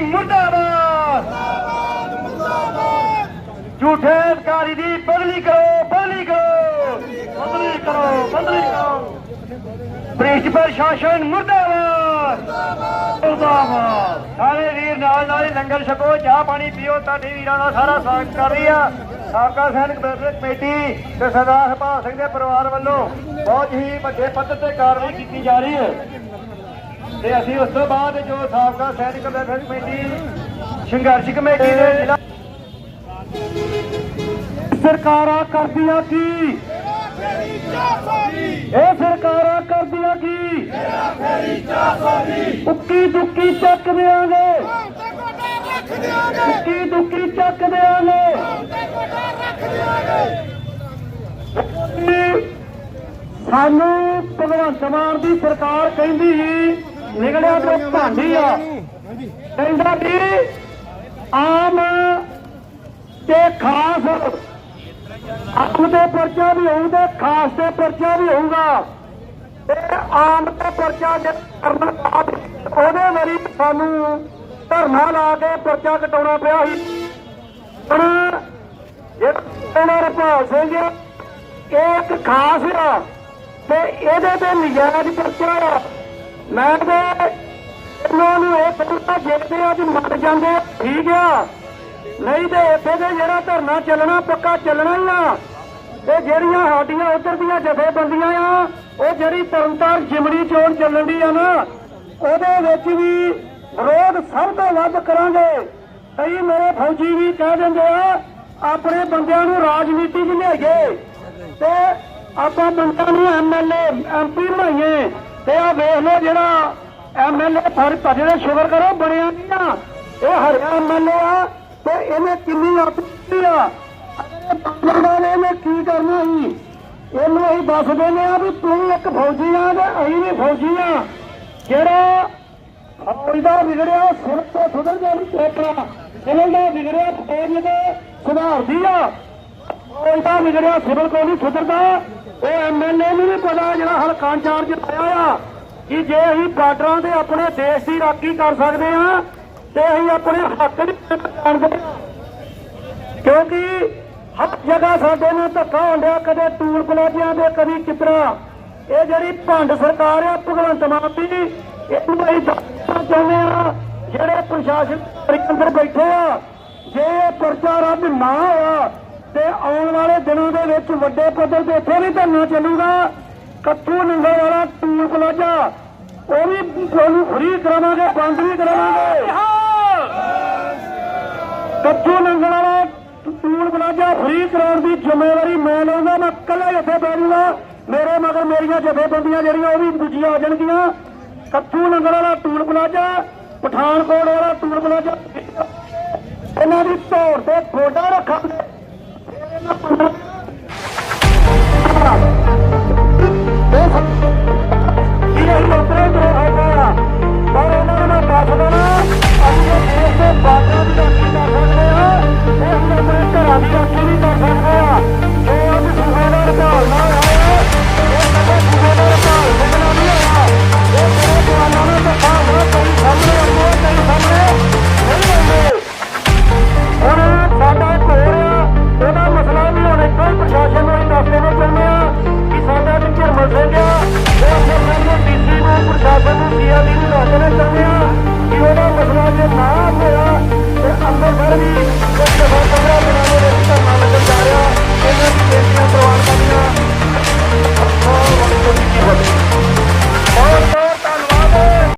ਮੁਰਦਾਬਾਦ। ਝੂਠੇ ਅਧਿਕਾਰੀ ਦੀ ਬਦਲੀ ਕਰੋ ਬਦਲੀ ਕਰੋ। ਬਦਲੀ ਕਰੋ ਬਦਲੀ ਕਰੋ। ਭ੍ਰਿਸ਼ਟ ਪ੍ਰਸ਼ਾਸਨ ਮੁਰਦਾਬਾਦ। ਮੁਰਦਾਬਾਦ। ਸਾਰੇ ਵੀਰ ਨਾਲ ਨਾਲ ਹੀ ਲੰਗਰ ਛਕੋ, ਚਾਹ ਪਾਣੀ ਪੀਓ, ਤੁਹਾਡੇ ਵੀਰਾਂ ਦਾ ਸਾਰਾ ਸਵਾਗਤ ਕਰ ਰਹੀ ਆ। ਸਾਬਕਾ ਸੈਨਿਕ ਵੈਲਫੇਅਰ ਕਮੇਟੀ ਤੇ ਸਰਦਾਰ ਹਰਪਾਲ ਸਿੰਘ ਦੇ ਪਰਿਵਾਰ ਵੱਲੋਂ ਬਹੁਤ ਹੀ ਵੱਡੇ ਪੱਧਰ ਤੇ ਕਾਰਵਾਈ ਕੀਤੀ ਜਾ ਰਹੀ ਹੈ। ਤੇ ਅਸੀਂ ਉਸ ਤੋਂ ਬਾਅਦ ਜੋ ਸਾਬਕਾ ਸੈਨਿਕ ਵੈਲਫੇਅਰ ਕਮੇਟੀ, ਸੰਘਰਸ਼ ਕਮੇਟੀ ਦੇ ਜ਼ਿਲ੍ਹਾ ਸਰਕਾਰਾਂ ਕਰਦੀਆਂ ਕੀ? ਇਹ ਸਰਕਾਰਾਂ ਕਰਦੀਆਂ ਕੀ? ਉੱਕੀ ਦੁੱਕੀ ਚੱਕ ਦਿਆਂਗੇ। ਉੱਕੀ ਦੁੱਕੀ ਚੱਕ ਦਿਆਂਗੇ। ਸਾਨੂੰ ਭਗਵੰਤ ਮਾਨ ਦੀ ਸਰਕਾਰ ਕਹਿੰਦੀ ਸੀ ਨਿਕਲਿਆ ਤੇ ਭਾਂਡੀ ਆ। ਕਹਿੰਦਾ ਵੀ ਆਮ ਤੇ ਖਾਸ ਆਮ ਤੇ ਪਰਚਾ ਵੀ ਹੋਊਗਾ ਖਾਸ ਤੇ ਪਰਚਾ ਵੀ ਹੋਊਗਾ। ਤੇ ਆਮ ਤੇ ਪਰਚਾ ਜੇ ਕਰਨਾ ਬਾਅਦ ਉਹਦੇ ਵਾਰੀ ਸਾਨੂੰ ਧਰਨਾ ਲਾ ਕੇ ਪਰਚਾ ਕਟਾਉਣਾ ਪਿਆ ਸੀ। ਹੁਣ ਜਿਹੜਾ ਰਪਾਲ ਸਿੰਘ ਇਹ ਇੱਕ ਖਾਸ ਆ ਤੇ ਇਹਦੇ ਤੇ ਨਜਾਇਜ਼ ਪਰਚਾ ਆ। ਮੈਂ ਤੇ ਉਹਨਾਂ ਨੂੰ ਇਹ ਕਹਿੰਦਾ ਜਿਹੜੇ ਅੱਜ ਮਰ ਜਾਂਦੇ ਆ, ਠੀਕ ਆ। ਨਹੀਂ ਤੇ ਇੱਥੇ ਦੇ ਜਿਹੜਾ ਧਰਨਾ ਚੱਲਣਾ ਪੱਕਾ ਚੱਲਣਾ ਹੀ ਆ। ਤੇ ਜਿਹੜੀਆਂ ਸਾਡੀਆਂ ਉਧਰ ਦੀਆਂ ਜਥੇਬੰਦੀਆਂ ਆ ਉਹ ਜਿਹੜੀ ਤਰਨਤਾਰਨ ਜਿਮਣੀ ਚੋਣ ਚੱਲਣ ਦੀ ਆ ਨਾ ਉਹਦੇ ਵਿੱਚ ਵੀ ਵਿਰੋਧ ਸਭ ਤੋਂ ਵੱਧ ਕਰਾਂਗੇ। ਕਈ ਮੇਰੇ ਫੌਜੀ ਵੀ ਕਹਿ ਦਿੰਦੇ ਆ ਆਪਣੇ ਬੰਦਿਆਂ ਨੂੰ ਰਾਜਨੀਤੀ 'ਚ ਲਿਆਈਏ। ਤੇ ਆਪਾਂ ਬੰਦਿਆਂ ਨੂੰ ਐਮਐਲਏ ਐਮਪੀ ਬਣਾਈਏ। ਤੇ ਆ ਵੇਖ ਲਓ ਜਿਹੜਾ ਐਮਐਲਏ ਫਰ ਭਜਣੇ ਸ਼ੁਗਰ ਕਰੋ, ਬਣਿਆ ਨਹੀਂ ਆ। ਇਹ ਹਰਿਆ ਐਮਐਲਏ ਆ ਤੇ ਇਹਨੇ ਕਿੰਨੀ ਆਪਣੀ ਆ। ਬੰਦਾ ਨੇ ਇਹਨੇ ਕੀ ਕਰਨਾ ਸੀ? ਇਹਨੂੰ ਅਸੀਂ ਦੱਸ ਦਿੰਦੇ ਆ ਵੀ ਤੂੰ ਇੱਕ ਫੌਜੀ ਆ ਤੇ ਅਸੀਂ ਵੀ ਫੌਜੀ ਆ। ਜਿਹੜਾ ਫੌਜ ਦਾ ਵਿਗੜਿਆ, ਸਿਰ ਤੋਂ ਸੁਧਰ ਜਾ ਨਹੀਂ ਟੋਪਣਾ ਸਿਵਲ ਵਿਗੜਿਆ ਫੌਜ ਦੇ ਸੁਧਾਰਦੀ ਆ। ਫੌਜ ਵਿਗੜਿਆ ਸਿਵਲ ਕੋ ਨਹੀਂ ਸੁਧਰਦਾ ਉਹ ਐਮਐਲਏ ਨੂੰ ਵੀ ਪਤਾ ਜਿਹੜਾ ਹਲਕਾ ਇੰਚਾਰਜ ਲਾਇਆ ਆ, ਕਿ ਜੇ ਅਸੀਂ ਬਾਰਡਰਾਂ ਤੇ ਆਪਣੇ ਦੇਸ਼ ਦੀ ਰਾਖੀ ਕਰ ਸਕਦੇ ਆ, ਤੇ ਅਸੀਂ ਆਪਣੇ ਹੱਕ ਦੀ ਜਾਣਦੇ ਆ। ਕਿਉਂਕਿ ਹਰ ਜਗ੍ਹਾ ਸਾਡੇ ਨਾਲ ਧੱਕਾ ਹੁੰਦਾ ਕਦੇ ਟੂਲ ਪਲਾਜ਼ਿਆਂ ਦੇ ਕਦੀ ਕਿਤਰਾ। ਇਹ ਜਿਹੜੀ ਭੰਡ ਸਰਕਾਰ ਆ, ਭਗਵੰਤ ਮਾਨ ਦੀ, ਇਹਨੂੰ ਅਸੀਂ ਦੱਸਣਾ ਚਾਹੁੰਦੇ ਆ, ਜਿਹੜੇ ਪ੍ਰਸ਼ਾਸਨ ਅੰਦਰ ਬੈਠੇ ਆ, ਜੇ ਇਹ ਪਰਚਾ ਰੱਦ ਨਾ ਹੋਇਆ ਤੇ ਆਉਣ ਵਾਲੇ ਦਿਨਾਂ ਦੇ ਵਿੱਚ ਵੱਡੇ ਪੱਧਰ ਤੇ ਇੱਥੇ ਵੀ ਧਰਨਾ ਚੱਲੂਗਾ। ਕੱਥੂ ਨੰਗਲ ਵਾਲਾ ਟੂਲ ਪਲਾਜ਼ਾ। ਉਹ ਵੀ ਉਹਨੂੰ ਫ੍ਰੀ ਕਰਾਵਾਂਗੇ, ਬੰਦ ਵੀ ਕਰਾਵਾਂਗੇ। ਕੱਚੂ ਨੰਗਲ ਵਾਲਾ ਟੂਲ ਪਲਾਜ਼ਾ ਫ੍ਰੀ ਕਰਾਉਣ ਦੀ ਜ਼ਿੰਮੇਵਾਰੀ ਮੈਂ ਲਵਾਂਗਾ ਮੈਂ ਇਕੱਲਾ ਹੀ ਇੱਥੇ ਬੈਠੂਗਾ ਮੇਰੇ ਮਗਰ ਮੇਰੀਆਂ ਜਥੇਬੰਦੀਆਂ ਜਿਹੜੀਆਂ, ਉਹ ਵੀ ਦੂਜੀਆਂ ਆ ਜਾਣਗੀਆਂ। ਕੱਚੂ ਨੰਗਲ ਵਾਲਾ ਟੂਲ ਪਲਾਜ਼ਾ, ਪਠਾਨਕੋਟ ਵਾਲਾ ਟੂਲ ਪਲਾਜ਼ਾ। ਇਹਨਾਂ ਦੀ ਧੌੜ ਤੇ ਫੋਟਾ ਰੱਖਾਂਗੇ। no,